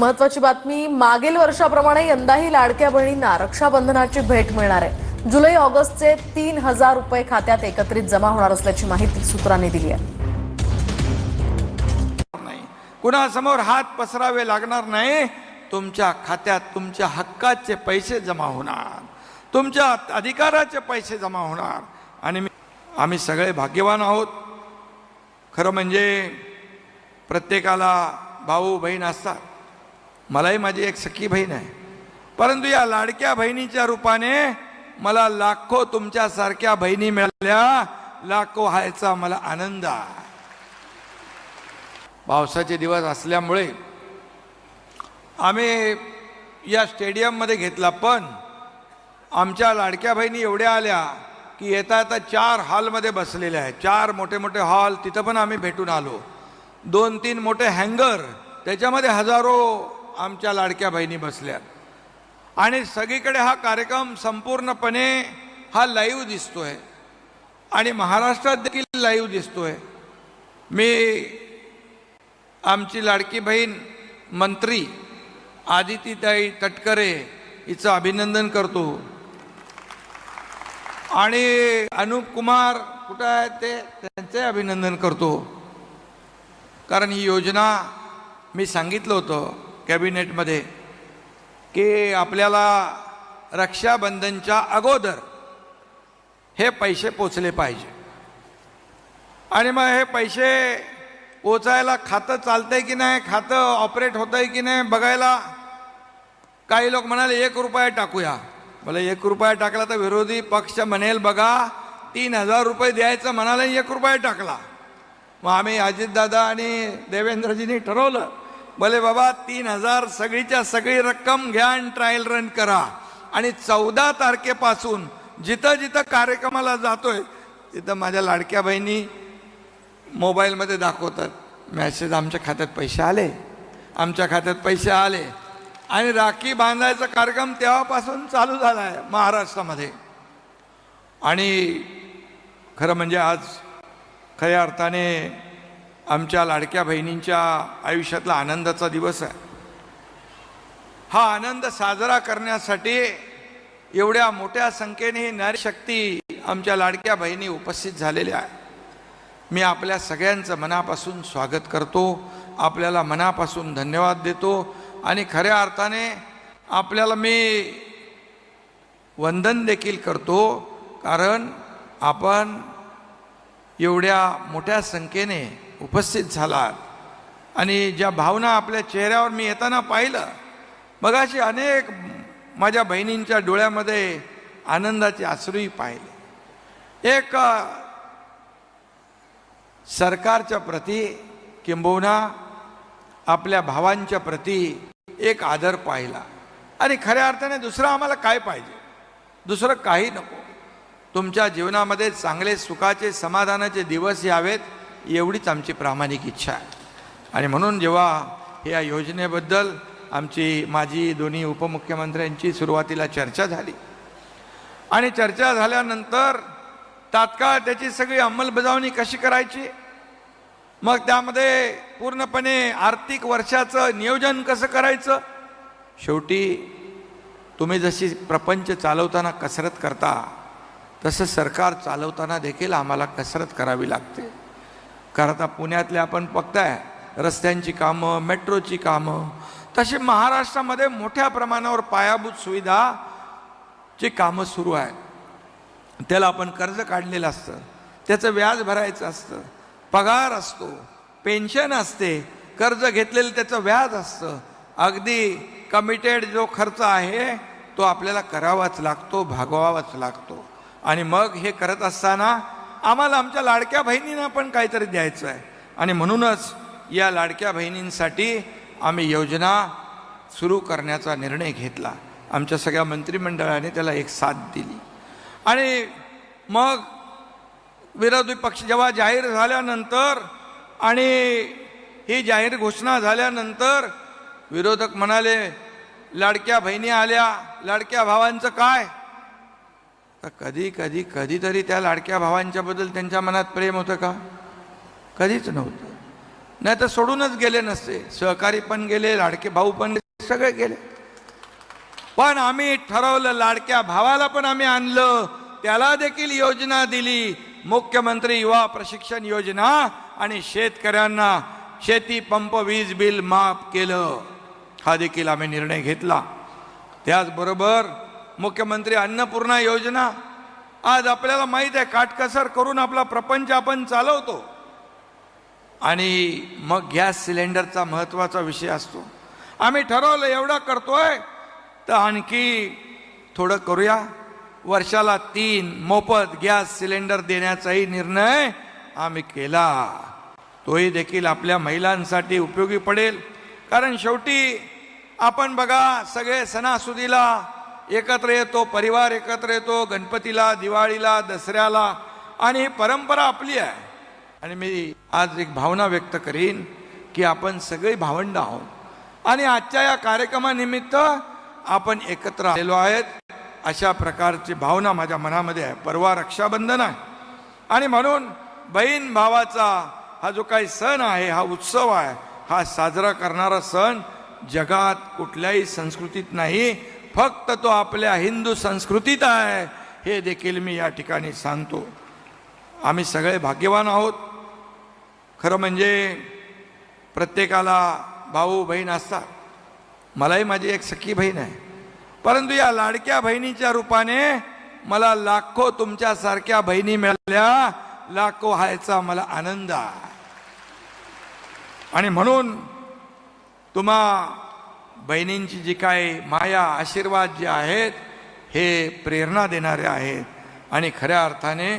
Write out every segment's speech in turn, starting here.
महत्वाची बातमी मागील वर्षाप्रमाणे यंदाही लाडक्या बहिणींना रक्षाबंधनाची भेट मिळणार आहे. जुलै ऑगस्टचे तीन हजार रुपये खात्यात एकत्रित जमा होणार असल्याची माहिती सूत्रांनी दिली आहे. कुणासमोर हात पसरावे लागणार नाही. तुमच्या खात्यात तुमच्या हक्काचे पैसे जमा होणार. तुमच्या अधिकाराचे पैसे जमा होणार. आणि आम्ही सगळे भाग्यवान आहोत. खरं म्हणजे प्रत्येकाला भाऊ बहीण असतात. मलाही माझी एक सखी बहीण आहे. परंतु या लाडक्या बहिणीच्या रूपाने मला लाखो तुमच्यासारख्या बहिणी मिळाल्या. लाखो व्हायचा मला आनंद आहे. पावसाचे दिवस असल्यामुळे आम्ही या स्टेडियममध्ये घेतला पण आमच्या लाडक्या बहिणी एवढ्या आल्या की येता येता चार हॉलमध्ये बसलेल्या आहेत. चार मोठे मोठे हॉल तिथं पण आम्ही भेटून आलो. दोन तीन मोठे हँगर त्याच्यामध्ये हजारो आमच्या लाडक्या बहिणी बसल्या. आणि सगळीकडे हा कार्यक्रम संपूर्णपणे हा लाईव्ह दिसतोय. आणि महाराष्ट्रात देखील लाईव्ह दिसतोय. मी आमची लाडकी बहीण मंत्री आदितीताई तटकरे हिचं अभिनंदन करतो. आणि अनुप कुमार कुठं आहेत ते? त्यांचे अभिनंदन करतो. कारण ही योजना मी सांगितलं होतं. कॅबिनेटमध्ये की आपल्याला रक्षाबंधनच्या अगोदर हे पैसे पोचले पाहिजे. आणि मग हे पैसे पोचायला खातं चालतंय की नाही खातं ऑपरेट होतंय आहे की नाही बघायला काही लोक म्हणाले एक रुपया टाकूया. मला एक रुपया टाकला तर विरोधी पक्ष म्हणेल बघा तीन हजार रुपये द्यायचं म्हणाले एक रुपया टाकला. मग आम्ही अजितदादा आणि देवेंद्रजींनी ठरवलं भले बाबा तीन हजार सगळीच्या सगळी रक्कम घ्या आणि ट्रायल रन करा. आणि चौदा तारखेपासून जिथं जिथं कार्यक्रमाला जातोय तिथं माझ्या लाडक्या बहिणी मोबाईलमध्ये दाखवतात. मॅसेज आमच्या खात्यात पैसे आले. आमच्या खात्यात पैसे आले. आणि राखी बांधायचा कार्यक्रम तेव्हापासून चालू झाला आहे महाराष्ट्रामध्ये. आणि खरं म्हणजे आज खऱ्या अर्थाने आमच्या लाडक्या बहिणींच्या आयुष्यातला आनंदाचा दिवस आहे. हा आनंद साजरा करण्यासाठी एवढ्या मोठ्या संख्येने ही नारी शक्ती आमच्या लाडक्या बहिणी उपस्थित झालेल्या आहे मी आपल्या सगळ्यांचं मनापासून स्वागत करतो आपल्याला मनापासून धन्यवाद देतो आणि खऱ्या अर्थाने आपल्याला मी वंदन देखील करतो कारण आपण एवढ्या मोठ्या संख्येने उपस्थित झालात. आणि ज्या भावना आपल्या चेहऱ्यावर मी येताना पाहिलं मगाशी अनेक माझ्या बहिणींच्या डोळ्यामध्ये आनंदाचे आश्रूही पाहिले. एक सरकारच्या प्रती किंबहुना आपल्या भावांच्या प्रती एक आदर पाहिला. आणि खऱ्या अर्थाने दुसरं आम्हाला काय पाहिजे? दुसरं काही नको. तुमच्या जीवनामध्ये चांगले सुखाचे समाधानाचे दिवस यावेत. एवढीच आमची प्रामाणिक इच्छा आहे. आणि म्हणून जेव्हा या योजनेबद्दल आमची माझी दोन्ही उपमुख्यमंत्र्यांची सुरुवातीला चर्चा झाली. आणि चर्चा झाल्यानंतर तात्काळ त्याची सगळी अंमलबजावणी कशी करायची? मग त्यामध्ये पूर्णपणे आर्थिक वर्षाचं नियोजन कसं करायचं? शेवटी तुम्ही जशी प्रपंच चालवताना कसरत करता तसं सरकार चालवताना देखील आम्हाला कसरत करावी लागते. कारण आता पुण्यातले आपण बघताय रस्त्यांची कामं मेट्रोची कामं तशी महाराष्ट्रामध्ये मोठ्या प्रमाणावर पायाभूत सुविधा ची कामं सुरू आहेत. त्याला आपण कर्ज काढलेलं असतं त्याचं व्याज भरायचं असतं पगार असतो पेन्शन असते कर्ज घेतलेलं त्याचं व्याज असतं. अगदी कमिटेड जो खर्च आहे तो आपल्याला करावाच लागतो भागवावाच लागतो. आणि मग हे करत असताना आम्हाला आमच्या लाडक्या बहिणींना पण काहीतरी द्यायचं आहे. आणि म्हणूनच या लाडक्या बहिणींसाठी आम्ही योजना सुरू करण्याचा निर्णय घेतला. आमच्या सगळ्या मंत्रिमंडळाने त्याला एक साथ दिली. आणि मग विरोधी पक्ष जेव्हा जाहीर झाल्यानंतर आणि ही जाहीर घोषणा झाल्यानंतर विरोधक म्हणाले लाडक्या बहिणी आल्या. लाडक्या भावांचं काय? कधी कधी कधीतरी त्या लाडक्या भावांच्याबद्दल त्यांच्या मनात प्रेम होतं का? कधीच नव्हतं. नाही तर सोडूनच गेले नसते. सहकारी पण गेले लाडके भाऊ पण सगळे गेले. पण आम्ही ठरवलं लाडक्या भावाला पण आम्ही आणलं. त्याला देखील योजना दिली. मुख्यमंत्री युवा प्रशिक्षण योजना आणि शेतकऱ्यांना शेती पंप वीज बिल माफ केलं. हा देखील आम्ही निर्णय घेतला. त्याचबरोबर मुख्यमंत्री अन्नपूर्णा योजना. आज आपल्याला माहीत आहे काटकसर करून आपला प्रपंच आपण चालवतो. आणि मग गॅस सिलेंडरचा महत्त्वाचा विषय असतो. आम्ही ठरवलं एवढा करतोय तर आणखी थोडं करूया. वर्षाला तीन मोफत गॅस सिलेंडर देण्याचाही निर्णय आम्ही केला. तोही देखील आपल्या महिलांसाठी उपयोगी पडेल. कारण शेवटी आपण बघा सगळे सणासुदीला एकत्र येतो परिवार एकत्र येतो गणपतीला दिवाळीला दसऱ्याला. आणि ही परंपरा आपली आहे. आणि मी आज एक भावना व्यक्त करीन की आपण सगळी भावंड आहोत. आणि आजच्या या कार्यक्रमानिमित्त आपण एकत्र आलेलो आहेत. अशा प्रकारची भावना माझ्या मनामध्ये आहे. परवा रक्षाबंधन आहे. आणि म्हणून बहीण भावाचा हा जो काही सण आहे हा उत्सव आहे हा साजरा करणारा सण जगात कुठल्याही संस्कृतीत नाही. फक्त तो आपल्या हिंदू संस्कृतीत आहे हे देखील मी या ठिकाणी सांगतो. आम्ही सगळे भाग्यवान आहोत. खरं म्हणजे प्रत्येकाला भाऊ बहीण असतात. मलाही माझी एक सखी बहीण आहे. परंतु या लाडक्या बहिणीच्या रूपाने मला लाखो तुमच्यासारख्या बहिणी मिळाल्या. लाखो हायचा मला आनंद आहे. आणि म्हणून तुम्हा बहिणींची जी काही माया आशीर्वाद जे आहेत हे प्रेरणा देणारे आहेत आणि खऱ्या अर्थाने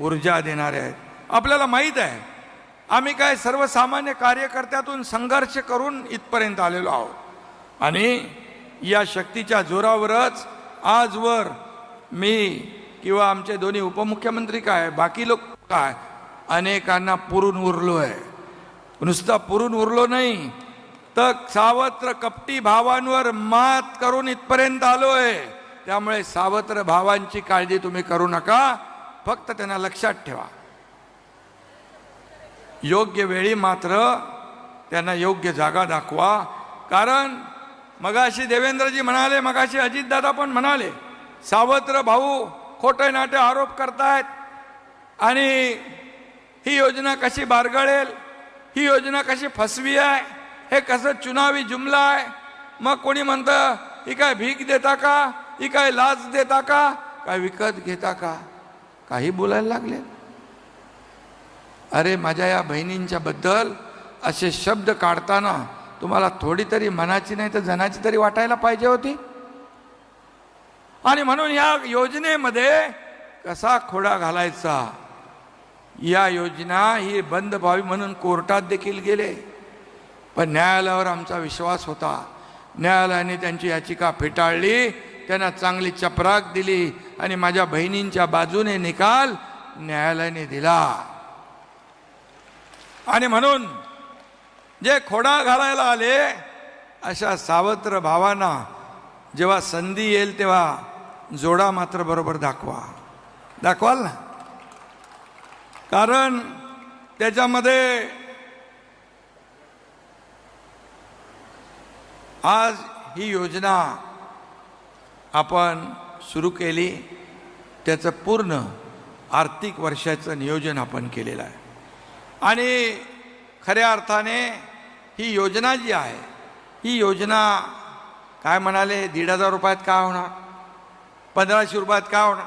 ऊर्जा देणारे आहेत. आपल्याला माहीत आहे आम्ही काय सर्वसामान्य कार्यकर्त्यातून संघर्ष करून इथपर्यंत आलेलो आहोत. आणि या शक्तीच्या जोरावरच आजवर मी किंवा आमचे दोन्ही उपमुख्यमंत्री काय बाकी लोक काय अनेकांना पुरून उरलो आहे नुसता पुरून उरलो नाही तर सावत्र कपटी भावांवर मात करून इथपर्यंत आलोय. त्यामुळे सावत्र भावांची काळजी तुम्ही करू नका. फक्त त्यांना लक्षात ठेवा. योग्य वेळी मात्र त्यांना योग्य जागा दाखवा. कारण मगाशी देवेंद्रजी म्हणाले मगाशी अजितदादा पण म्हणाले सावत्र भाऊ खोटे नाटे आरोप करतायत आणि ही योजना कशी बारगळेल ही योजना कशी फसवी आहे हे कसं चुनावी जुमला आहे? मग कोणी म्हणतं ही काय भीक देता का? ही काय लाच देता का? काय विकत घेता का? काही बोलायला लागले. अरे माझ्या या बहिणींच्या बद्दल असे शब्द काढताना तुम्हाला थोडी तरी मनाची नाही तर जनाची तरी वाटायला पाहिजे होती. आणि म्हणून या योजनेमध्ये कसा खोडा घालायचा? या योजना ही बंद व्हावी म्हणून कोर्टात देखील गेले. पण न्यायालयावर आमचा विश्वास होता. न्यायालयाने त्यांची याचिका फेटाळली त्यांना चांगली चपराक दिली आणि माझ्या बहिणींच्या बाजूने निकाल न्यायालयाने दिला. आणि म्हणून जे खोडा घालायला आले अशा सावत्र भावांना जेव्हा संधी येईल तेव्हा जोडा मात्र बरोबर दाखवा. दाखवाल ना? कारण त्याच्यामध्ये आज ही योजना आपण सुरू केली. त्याचं पूर्ण आर्थिक वर्षाचं नियोजन आपण केलेलं आहे. आणि खऱ्या अर्थाने ही योजना जी आहे ही योजना काय म्हणाले दीड हजार रुपयात काय होणार? पंधराशे रुपयात काय होणार?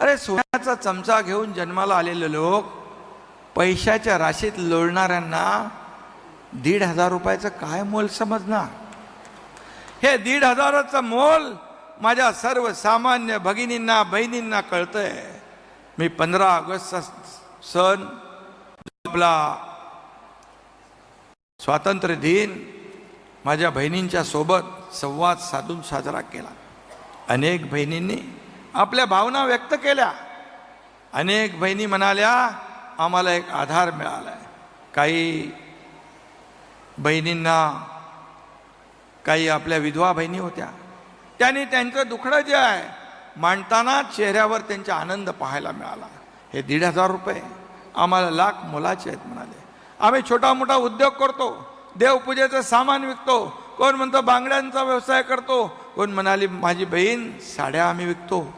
अरे सोन्याचा चमचा घेऊन जन्माला आलेले लोक पैशाच्या राशीत लोळणाऱ्यांना दीड हजार रुपयाचं काय मोल समजणार? हे दीड हजाराचं मोल माझ्या सर्वसामान्य भगिनींना बहिणींना कळतंय. मी पंधरा ऑगस्टचा सण आपला स्वातंत्र्य दिन माझ्या बहिणींच्या सोबत संवाद साधून साजरा केला. अनेक बहिणींनी आपल्या भावना व्यक्त केल्या. अनेक बहिणी म्हणाल्या आम्हाला एक आधार मिळाला आहे काही बहिणींना काही आपल्या विधवा बहिणी होत्या. त्यांनी त्यांचं दुखणं जे आहे मांडताना चेहऱ्यावर त्यांचा आनंद पाहायला मिळाला. हे दीड हजार रुपये. आम्हाला लाख मोलाचे आहेत म्हणाले. आम्ही छोटा मोठा उद्योग करतो. देवपूजेचं सामान विकतो. कोण म्हणतो बांगड्यांचा व्यवसाय करतो? कोण म्हणाली माझी बहीण साड्या आम्ही विकतो.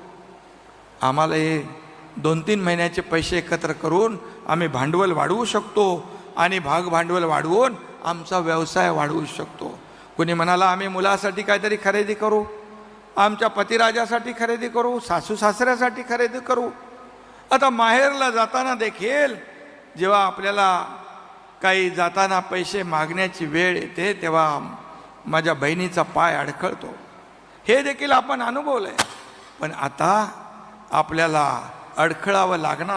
आम्हाला हे दोन तीन महिन्याचे पैसे एकत्र करून आम्ही भांडवल वाढवू शकतो आणि भाग भांडवल वाढवून आमचा व्यवसाय वाढवू शकतो. कुणी म्हणाला आम्ही मुलासाठी काहीतरी खरेदी करू आमच्या पतिराजासाठी खरेदी करू सासू सासऱ्यासाठी खरेदी करू. आता माहेरला जाताना देखील जेव्हा आपल्याला काही जाताना पैसे मागण्याची वेळ येते तेव्हा माझ्या बहिणीचा पाय अडखळतो. हे देखील आपण अनुभवलं आहे पण आता आपल्याला अडखळावं लागणार